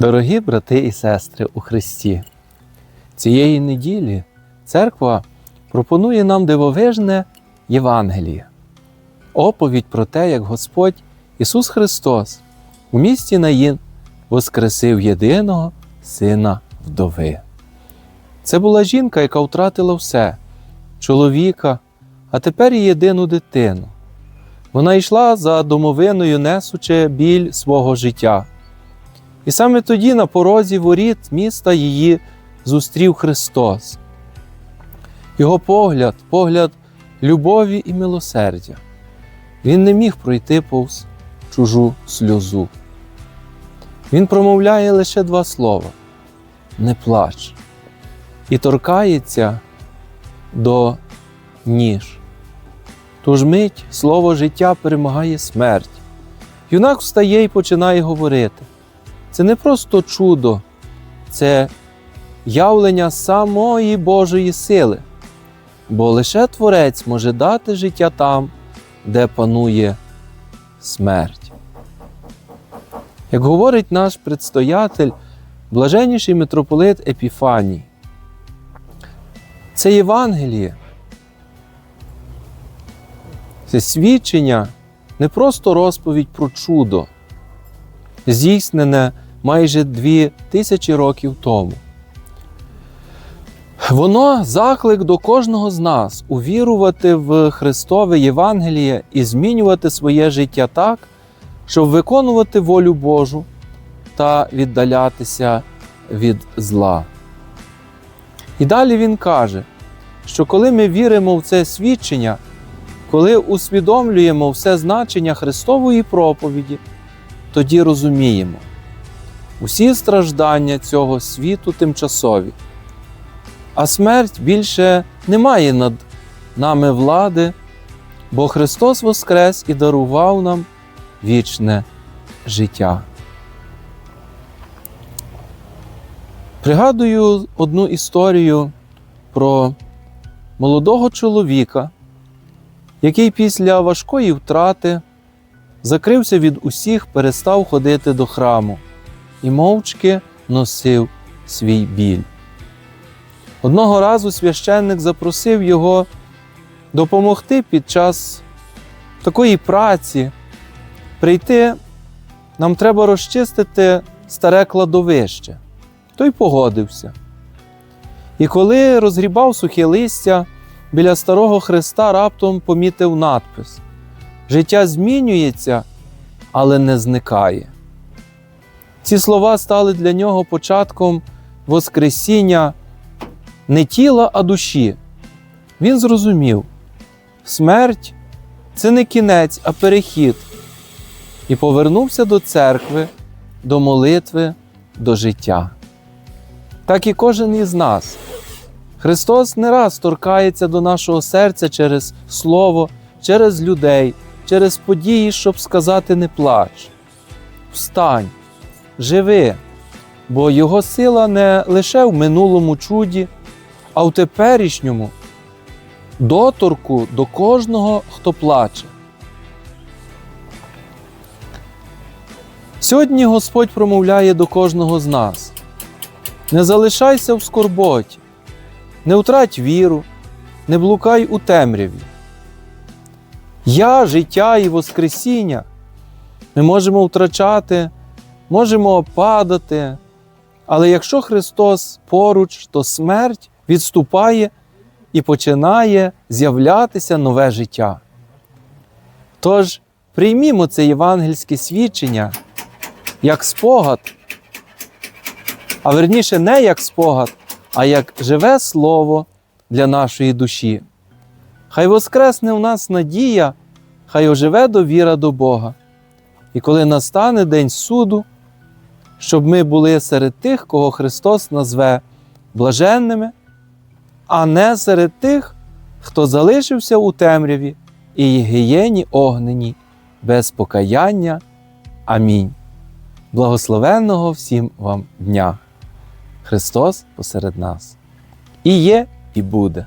Дорогі брати і сестри у Христі, цієї неділі церква пропонує нам дивовижне Євангеліє, оповідь про те, як Господь Ісус Христос у місті Наїн воскресив єдиного сина вдови. Це була жінка, яка втратила все чоловіка, а тепер і єдину дитину. Вона йшла за домовиною, несучи біль свого життя. І саме тоді на порозі воріт міста її зустрів Христос. Його погляд, погляд любові і милосердя. Він не міг пройти повз чужу сльозу. Він промовляє лише два слова не плач, і торкається до ніж. Тож мить слово життя перемагає смерть. Юнак встає і починає говорити. Це не просто чудо, це явлення самої Божої сили, бо лише Творець може дати життя там, де панує смерть. Як говорить наш предстоятель, блаженніший митрополит Епіфаній, це Євангеліє, це свідчення не просто розповідь про чудо, здійснене майже дві тисячі років тому. Воно заклик до кожного з нас увірувати в Христове Євангеліє і змінювати своє життя так, щоб виконувати волю Божу та віддалятися від зла. І далі він каже, що коли ми віримо в це свідчення, коли усвідомлюємо все значення Христової проповіді, тоді розуміємо, усі страждання цього світу тимчасові, а смерть більше не має над нами влади, бо Христос Воскрес і дарував нам вічне життя. Пригадую одну історію про молодого чоловіка, який після важкої втрати закрився від усіх, перестав ходити до храму і мовчки носив свій біль. Одного разу священник запросив його допомогти під час такої праці. Прийти, нам треба розчистити старе кладовище. Той погодився. І коли розгрібав сухе листя, біля старого Христа раптом помітив надпис: Життя змінюється, але не зникає. Ці слова стали для нього початком Воскресіння не тіла, а душі. Він зрозумів, смерть це не кінець, а перехід. І повернувся до церкви, до молитви, до життя. Так і кожен із нас. Христос не раз торкається до нашого серця через Слово, через людей, через події, щоб сказати не плач. Встань, живи, бо Його сила не лише в минулому чуді, а в теперішньому доторку до кожного, хто плаче. Сьогодні Господь промовляє до кожного з нас: не залишайся в скорботі, не втрать віру, не блукай у темряві. Я, життя і Воскресіння. Ми можемо втрачати, можемо падати, але якщо Христос поруч, то смерть відступає і починає з'являтися нове життя. Тож приймімо це євангельське свідчення як спогад, а верніше не як спогад, а як живе слово для нашої душі. Хай воскресне в нас надія, хай оживе довіра до Бога. І коли настане день суду, щоб ми були серед тих, кого Христос назве блаженними, а не серед тих, хто залишився у темряві і гієні огнені, без покаяння. Амінь. Благословенного всім вам дня! Христос посеред нас. І є, і буде.